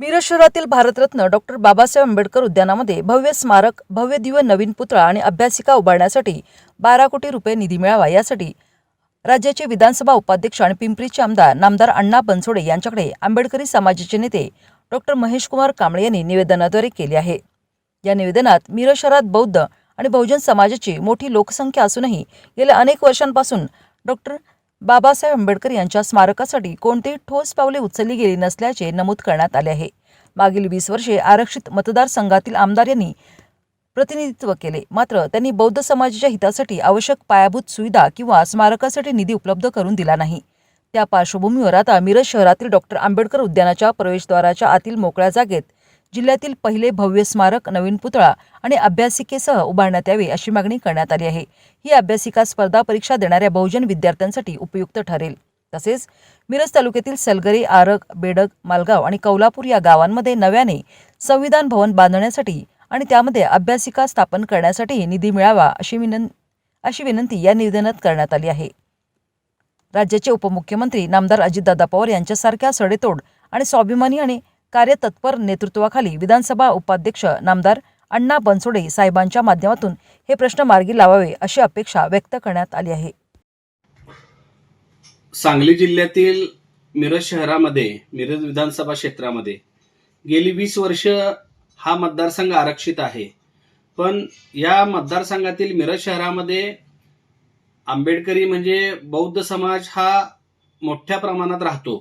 मिरज शहरातील भारतरत्न डॉक्टर बाबासाहेब आंबेडकर उद्यानामध्ये भव्य स्मारक भव्य दिव्य नवीन पुतळा आणि अभ्यासिका उभारण्यासाठी बारा कोटी रुपये निधी मिळावा. यासाठी राज्याचे विधानसभा उपाध्यक्ष आणि पिंपरीचे आमदार नामदार अण्णा बनसोडे यांच्याकडे आंबेडकरी समाजाचे नेते डॉक्टर महेशकुमार कांबळे यांनी निवेदनाद्वारे केले आहे. या निवेदनात मिरज शहरात बौद्ध आणि बहुजन समाजाची मोठी लोकसंख्या असूनही गेल्या अनेक वर्षांपासून डॉक्टर बाबासाहेब आंबेडकर यांच्या स्मारकासाठी कोणतीही ठोस पावले उचलली गेली नसल्याचे नमूद करण्यात आले आहे. मागील वीस वर्षे आरक्षित मतदारसंघातील आमदार यांनी प्रतिनिधित्व केले. मात्र त्यांनी बौद्ध समाजाच्या हितासाठी आवश्यक पायाभूत सुविधा किंवा स्मारकासाठी निधी उपलब्ध करून दिला नाही. त्या पार्श्वभूमीवर आता मिरज शहरातील डॉक्टर आंबेडकर उद्यानाच्या प्रवेशद्वाराच्या आतील मोकळ्या जागेत जिल्ह्यातील पहिले भव्य स्मारक नवीन पुतळा आणि अभ्यासिकेसह उभारण्यात यावे अशी मागणी करण्यात आली आहे. ही अभ्यासिका स्पर्धा परीक्षा देणाऱ्या बहुजन विद्यार्थ्यांसाठी उपयुक्त ठरेल. तसेच मिरज तालुक्यातील सलगरे आरग बेडग मालगाव आणि कौलापूर या गावांमध्ये नव्याने संविधान भवन बांधण्यासाठी आणि त्यामध्ये अभ्यासिका स्थापन करण्यासाठी निधी मिळावा अशी विनं अशी विनंती या निवेदनात करण्यात आली आहे. राज्याचे उपमुख्यमंत्री नामदार अजितदादा पवार यांच्यासारख्या सडेतोड आणि स्वाभिमानी आणि कार्यतत्पर नेतृत्वाखाली विधानसभा उपाध्यक्ष नामदार अण्णा बनसोडे साहेबांच्या माध्यमातून हे प्रश्न मार्गी लावावे अशी अपेक्षा व्यक्त करण्यात आली आहे. सांगली जिल्ह्यातील मिरज शहरामध्ये मिरज विधानसभा क्षेत्रामध्ये गेली वीस वर्ष हा मतदारसंघ आरक्षित आहे. पण या मतदारसंघातील मिरज शहरामध्ये आंबेडकरी म्हणजे बौद्ध समाज हा मोठ्या प्रमाणात राहतो.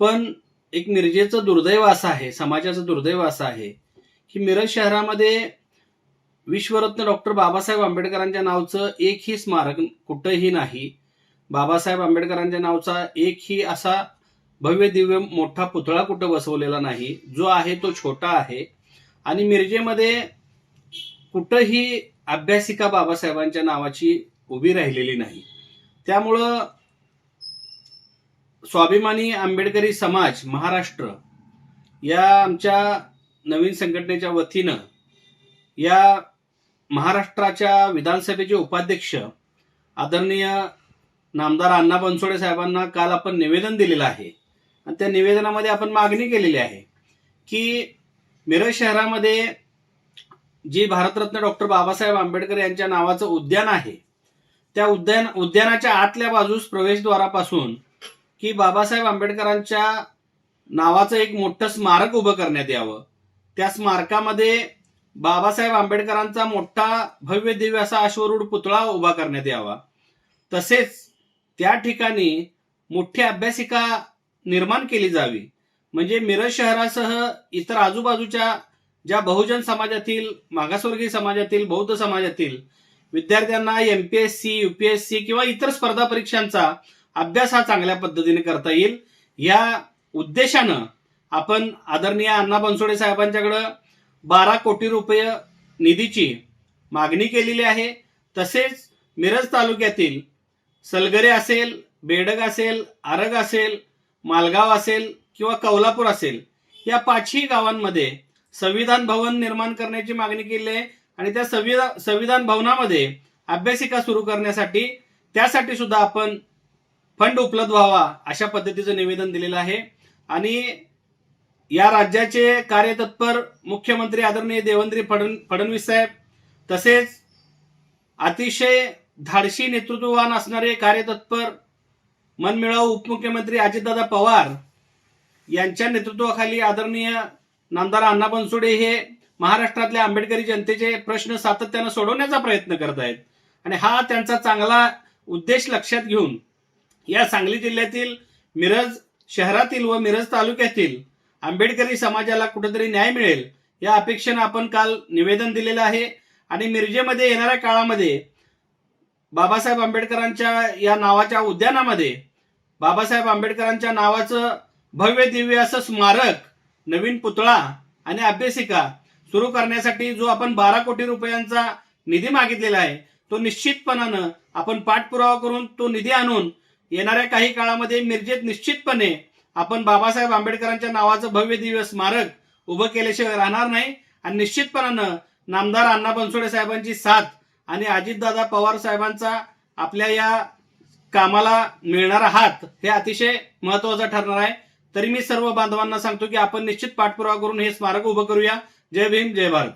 पण एक मिरजेचं दुर्दैव असं आहे समाजाचं दुर्दैव असं आहे की मिरज शहरामध्ये विश्वरत्न डॉक्टर बाबासाहेब आंबेडकरांच्या नावचं एकही स्मारक कुठंही नाही. बाबासाहेब आंबेडकरांच्या नावचा एकही असा भव्य दिव्य मोठा पुतळा कुठं बसवलेला नाही. जो आहे तो छोटा आहे. आणि मिरजेमध्ये कुठंही अभ्यासिका बाबासाहेबांच्या नावाची उभी राहिलेली नाही. त्यामुळं स्वाभिमानी आंबेडकरी समाज महाराष्ट्र या आमच्या नवीन संघटनेच्या वतीनं या महाराष्ट्राच्या विधानसभेचे उपाध्यक्ष आदरणीय नामदार अण्णा बनसोडे साहेबांना काल आपण निवेदन दिलेलं आहे. आणि त्या निवेदनामध्ये आपण मागणी केलेली आहे की मिरज शहरामध्ये जी भारतरत्न डॉक्टर बाबासाहेब आंबेडकर यांच्या नावाचं उद्यान आहे त्या उद्यान उद्यानाच्या आतल्या बाजूस प्रवेशद्वारापासून की बाबासाहेब आंबेडकरांच्या नावाचं एक मोठं स्मारक उभं करण्यात यावं. त्या स्मारकामध्ये बाबासाहेब आंबेडकरांचा मोठा भव्य दिव्य असा अश्वरूढ पुतळा उभा करण्यात यावा. तसेच त्या ठिकाणी मोठी अभ्यासिका निर्माण केली जावी. म्हणजे मिरज शहरासह इतर आजूबाजूच्या ज्या बहुजन समाजातील मागासवर्गीय समाजातील बौद्ध समाजातील विद्यार्थ्यांना एमपीएससी युपीएससी किंवा इतर स्पर्धा परीक्षांचा अभ्यास हा चांगल्या पद्धतीने करता येईल. या उद्देशानं आपण आदरणीय अण्णा बनसोडे साहेबांच्याकडं बारा कोटी रुपये निधीची मागणी केलेली आहे. तसेच मिरज तालुक्यातील सलगरे असेल बेडग असेल आरग असेल मालगाव असेल किंवा कौलापूर असेल या पाचही गावांमध्ये संविधान भवन निर्माण करण्याची मागणी केली आहे आणि त्या संविधान संविधान भवनामध्ये अभ्यासिका सुरू करण्यासाठी त्यासाठी सुद्धा आपण फंड उपलब्ध व्हावा अशा पद्धतीचं निवेदन दिलेलं आहे. आणि या राज्याचे कार्यतत्पर मुख्यमंत्री आदरणीय देवेंद्र फडण फडणवीस साहेब तसेच अतिशय धाडशी नेतृत्ववान असणारे कार्यतत्पर मनमिळाऊ उपमुख्यमंत्री अजितदादा पवार यांच्या नेतृत्वाखाली आदरणीय नामदार अण्णा बनसोडे हे महाराष्ट्रातल्या आंबेडकरी जनतेचे प्रश्न सातत्यानं सोडवण्याचा प्रयत्न करत आहेत आणि हा त्यांचा चांगला उद्देश लक्षात घेऊन या सांगली जिल्ह्यातील मिरज शहरातील व मिरज तालुक्यातील आंबेडकरी समाजाला कुठेतरी न्याय मिळेल या अपेक्षेनं आपण काल निवेदन दिलेलं आहे. आणि मिरजेमध्ये येणाऱ्या काळामध्ये बाबासाहेब आंबेडकरांच्या या नावाच्या उद्यानामध्ये बाबासाहेब आंबेडकरांच्या नावाचं भव्य दिव्य असं स्मारक नवीन पुतळा आणि अभ्यासिका सुरू करण्यासाठी जो आपण बारा कोटी रुपयांचा निधी मागितलेला आहे तो निश्चितपणानं आपण पाठपुरावा करून तो निधी आणून येणाऱ्या काही काळामध्ये मिरजेत निश्चितपणे आपण बाबासाहेब आंबेडकरांच्या नावाचं भव्य दिव्य स्मारक उभं केल्याशिवाय राहणार नाही. आणि निश्चितपणानं नामदार अण्णा बनसोडे साहेबांची साथ आणि अजितदादा पवार साहेबांचा आपल्या या कामाला मिळणारा हात हे अतिशय महत्त्वाचा ठरणार आहे. तरी मी सर्व बांधवांना सांगतो की आपण निश्चित पाठपुरावा करून हे स्मारक उभं करूया. जय भीम जय भारत.